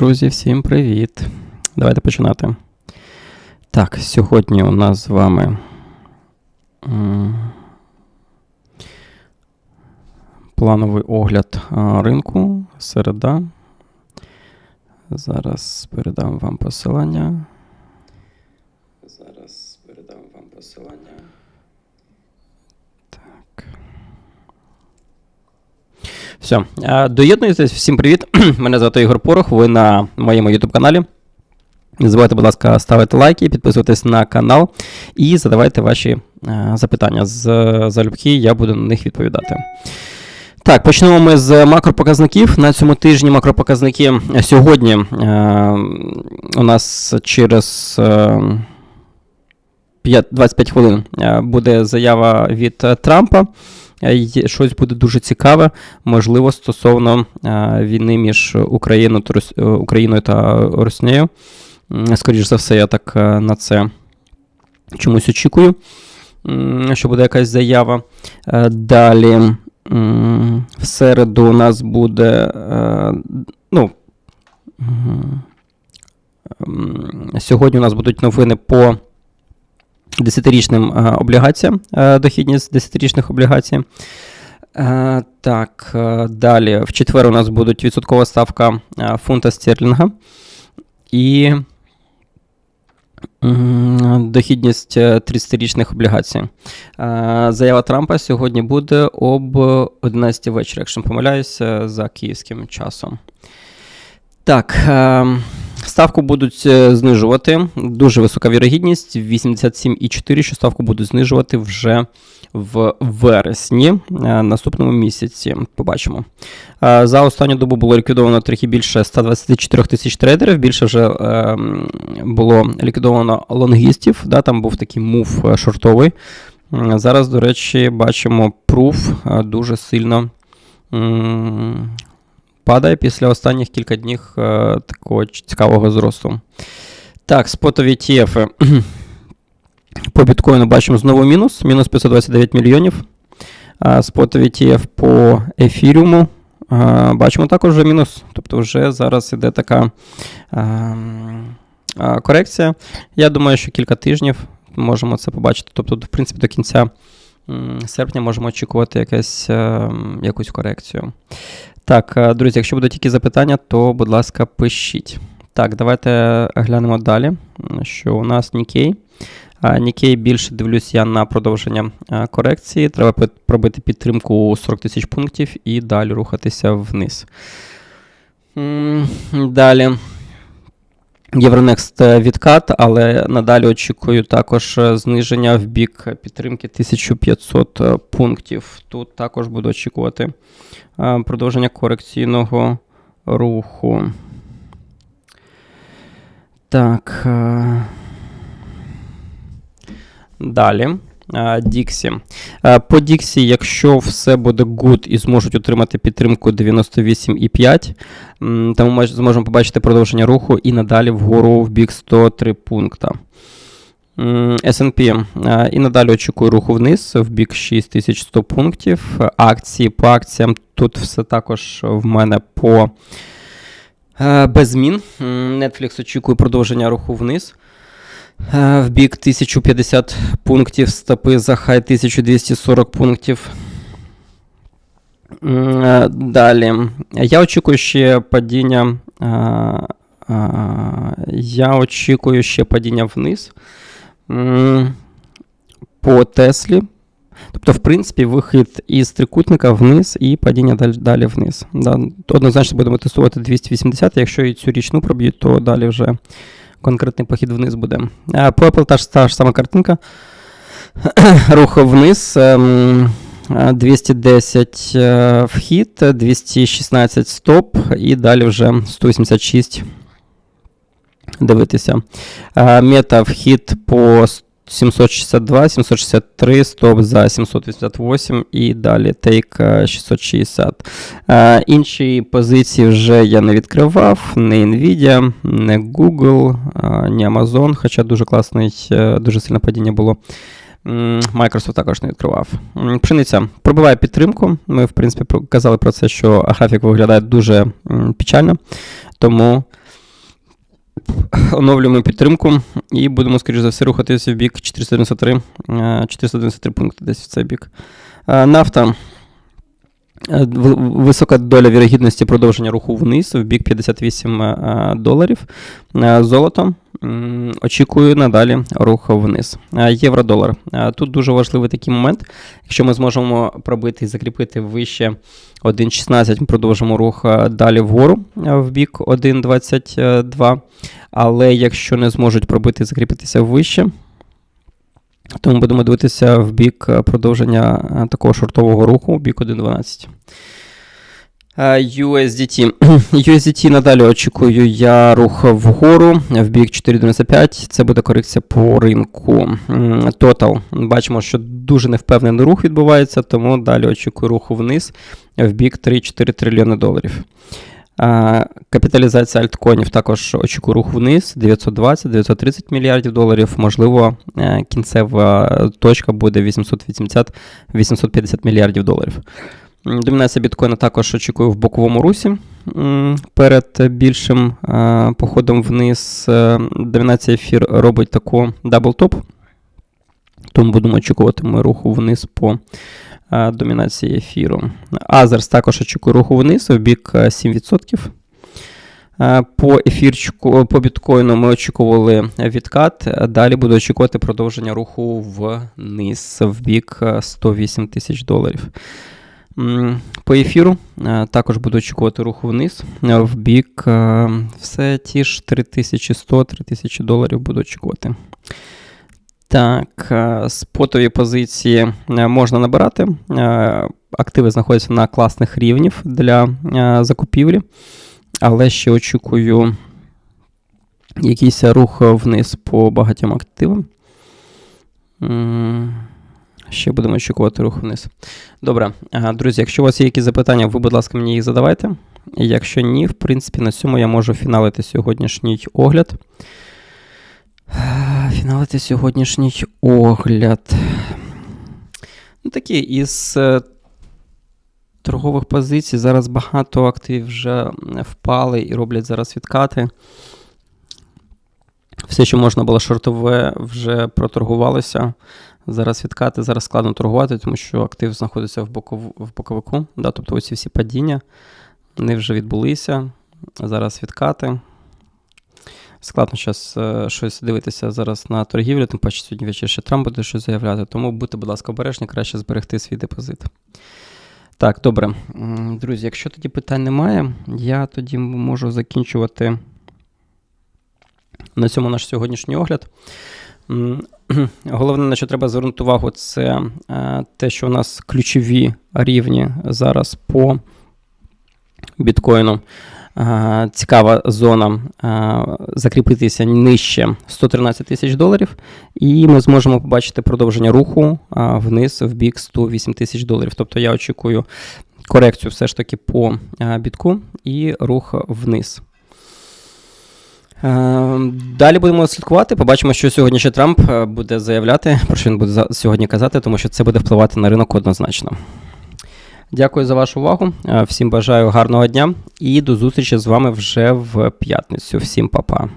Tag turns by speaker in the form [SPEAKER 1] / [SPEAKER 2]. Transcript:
[SPEAKER 1] Друзі, всім привіт! Давайте починати. Так, сьогодні у нас з вами плановий огляд ринку, середа. Зараз передам вам посилання. Зараз передам вам посилання. Все. Е, Доєднуйтесь, всім привіт. Мене звати Ігор Порох, ви на моєму YouTube каналі. Не забувайте, будь ласка, ставити лайки, підписуватись на канал і задавайте ваші е, запитання. З залюбки я буду на них відповідати. Так, почнемо ми з макропоказників. На цьому тижні макропоказники сьогодні е, у нас через е, 25 хвилин е, буде заява від е, Трампа. Е, Щось буде дуже цікаве, можливо, стосовно е, війни між Україною та, Рос- е, Україною та Роснею. М, за все, я так на це чомусь очікую, що буде якась заява. Далі, в середу у нас буде. Ну, сьогодні у нас будуть новини по десятирічним е, облігаціям, е, дохідність десятирічних облігацій. Е, Так, далі. В четвер у нас буде відсоткова ставка фунта стерлінга. І дохідність е, 30-річних облігацій. Заява Трампа сьогодні буде об 11 вечора, якщо не помиляюся, за київським часом. Так, е, ставку будуть е, знижувати. Дуже висока вірогідність 87,4, що ставку будуть знижувати вже в вересні е, наступному місяці. Побачимо. Е, За останню добу було ліквідовано трохи більше 124 тисяч трейдерів. Більше вже е, було ліквідовано лонгістів. Да, там був такий мув шортовий. Зараз, до речі, бачимо пруф дуже сильно падає після останніх кілька днів е, такого цікавого зросту. Так, спотові TF. По біткоїну бачимо знову мінус, мінус 529 мільйонів. Спотові TF по ефіріуму бачимо також вже мінус. Тобто вже зараз іде така а, корекція. Я думаю, що кілька тижнів можемо це побачити. Тобто, в принципі, до кінця серпня можемо очікувати якесь, е, якусь корекцію. Так, е, друзі, якщо будуть які запитання, то, будь ласка, пишіть. Так, давайте глянемо далі, що у нас Нікей. Нікей більше дивлюсь я на продовження корекції. Треба пробити підтримку у 40 тисяч пунктів і далі рухатися вниз. Далі. Євронекст е, відкат, але надалі очікую також е, зниження в бік підтримки 1500 е, пунктів. Тут також буду очікувати продовження корекційного руху. Так. Далі. Діксі. По Діксі, якщо все буде good і зможуть отримати підтримку 98,5, м, тому ми зможемо побачити продовження руху і надалі вгору в бік 103 пункта. S&P і надалі очікую руху вниз в бік 6100 пунктів. Акції по акціям тут все також в мене по е, без змін. Netflix очікує продовження руху вниз. Е, В бік 1050 пунктів, стопи за хай 1240 пунктів. Е, Далі. Я очікую ще падіння. е, Я очікую ще падіння вниз. По Теслі. Тобто, в принципі, вихід із трикутника вниз і падіння далі, вниз. Однозначно будемо тестувати 280, якщо і цю річну проб'ють, то далі вже конкретний похід вниз буде. По Apple та ж, та ж сама картинка. Рух вниз. ем, е, 210 вхід, 216 стоп, і далі вже 186 дивитися. Мета вхід по 762, 763, стоп за 788 і далі тейк е, 660. Е, Інші позиції вже я не відкривав, не Nvidia, не Google, е, не Amazon, хоча дуже класний, е, дуже сильне падіння було. Microsoft також не відкривав. Пшениця пробиває підтримку. Ми, в принципі, казали про це, що графік виглядає дуже печально. Тому Оновлюємо підтримку і будемо, скоріш за все, рухатися в бік 493, е, 493 пункти десь в цей бік. Е, Нафта. Е, Висока доля вірогідності продовження руху вниз в бік 58 е, доларів. Е, Золото. Очікую надалі рух вниз. Е, Євро-долар. Е, Тут дуже важливий такий момент. Якщо ми зможемо пробити і закріпити вище 1,16, ми продовжимо рух е, далі вгору в бік 1,22. Але якщо не зможуть пробити і закріпитися вище, то ми будемо дивитися в бік продовження такого шортового руху, в бік 1.12. USDT. USDT надалі очікую я рух вгору в бік 4.95. Це буде корекція по ринку. Total. Бачимо, що дуже невпевнений рух відбувається, тому далі очікую руху вниз в бік 3-4 трильйони доларів. Капіталізація альткоїнів також очікую рух вниз 920-930 мільярдів доларів. Можливо, е, кінцева точка буде 880-850 мільярдів доларів. Домінація біткоїна також очікую в боковому русі перед більшим е, походом вниз. Е, Домінація ефір робить таку даблтоп. Тому будемо очікувати ми руху вниз по е, домінації ефіру. Азерс також очікує руху вниз в бік е, 7%. Е, По ефірчику, по біткоїну ми очікували відкат. Далі буду очікувати продовження руху вниз в бік е, 108 тисяч доларів. По ефіру е, також буду очікувати руху вниз е, в бік е, все ті ж 3100-3000 доларів буду очікувати. Так, спотові позиції можна набирати. Активи знаходяться на класних рівнів для закупівлі, але ще очікую якийсь рух вниз по багатьом активам. Ще будемо очікувати рух вниз. Добре, друзі, якщо у вас є якісь запитання, ви, будь ласка, мені їх задавайте. Якщо ні, в принципі, на цьому я можу фіналити сьогоднішній огляд. Е, Фіналити сьогоднішній огляд. Ну, такі із е, торгових позицій. Зараз багато активів вже впали і роблять зараз відкати. Все, що можна було шортове, вже проторгувалося. Зараз відкати, зараз складно торгувати, тому що актив знаходиться в, боков... в боковику. Да, тобто оці всі падіння, вони вже відбулися. Зараз відкати. Складно зараз е, щось дивитися зараз на торгівлю, тим паче сьогодні ввечері ще Трамп буде щось заявляти. Тому будьте, будь ласка, обережні, краще зберегти свій депозит. Так, добре. Друзі, якщо тоді питань немає, я тоді можу закінчувати на цьому наш сьогоднішній огляд. Головне, на що треба звернути увагу, це е, те, що у нас ключові рівні зараз по біткоїну. Е, Цікава зона е, закріпитися нижче 113 тисяч доларів, і ми зможемо побачити продовження руху вниз в бік 108 тисяч доларів. Тобто я очікую корекцію все ж таки по бітку і рух вниз. Е, Далі будемо слідкувати. Побачимо, що сьогодні ще Трамп е, буде заявляти, про що він буде сьогодні казати, тому що це буде впливати на ринок однозначно. Дякую за вашу увагу. Е, Всім бажаю гарного дня і до зустрічі з вами вже в п'ятницю. Всім па-па.